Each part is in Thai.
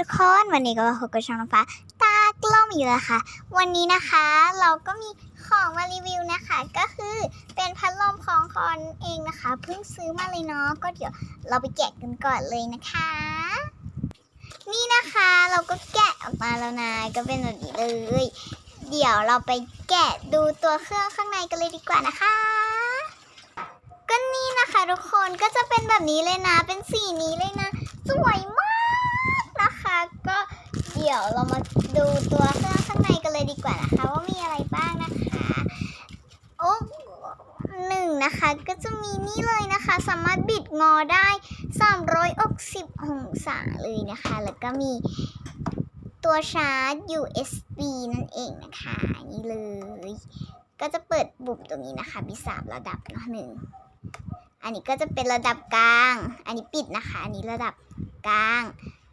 ทุกคนวันนี้ก็พบกับช่องน้ำฟ้าตากล้องอีกแล้วค่ะ วันนี้นะคะเราก็มีของมารีวิวนะคะ ก็คือเป็นพัดลมของคอนเองนะคะเพิ่งซื้อมาเลยเนาะก็เดี๋ยวเราไปแกะกันก่อนเลยนะคะ นี่นะคะเราก็แกะออกมาแล้วนะก็เป็นแบบนี้เลยเดี๋ยวเราไปแกะดูตัวเครื่องข้างในกันเลยดีกว่านะคะก็นี่นะคะทุกคนก็จะเป็นแบบนี้เลยนะ เป็นสีนี้เลยนะ สวยมาก ดี๋ยวเรามาดูตัวเครื่องข้างในกันเลยดีกว่านะคะ ว่ามีอะไรบ้างนะคะโอ้หนึ่งนะคะก็จะมีนี่เลยนะคะ สามารถบิดงอได้360องศาเลยนะคะ แล้วก็มีตัวชาร์จ USB นั่นเองนะคะ นี่เลย ก็จะเปิดบุ่มตรงนี้นะคะมีสามระดับนะหนึ่งอันนี้ก็จะเป็นระดับกลาง อันนี้ปิดนะคะ อันนี้ระดับกลาง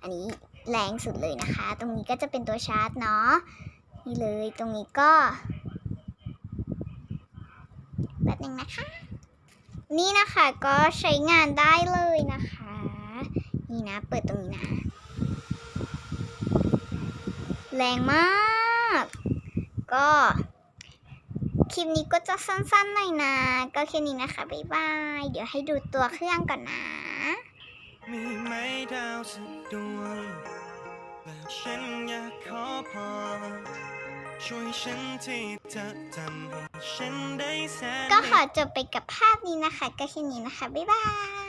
อันนี้ แรงสุดเลยนะคะ ตรงนี้ก็จะเป็นตัวชาร์จเนาะนี่เลยตรงนี้ก็แบบนึงนะคะ นี่นะคะก็ใช้งานได้เลยนะคะ นี่นะเปิดตรงนี้นะ แรงมาก ก็คลิปนี้ก็จะสั้นๆหน่อยนะ ก็แค่นี้นะคะ บ๊ายบาย เดี๋ยวให้ดูตัวเครื่องก่อนนะมีไหม ดาวสักดวงและฉันอยากขอพรช่วยฉันที่จะทำให้ฉันได้แสน ก็ขอจบไปกับภาพนี้นะคะ ก็แค่นี้นะคะ บ๊ายบาย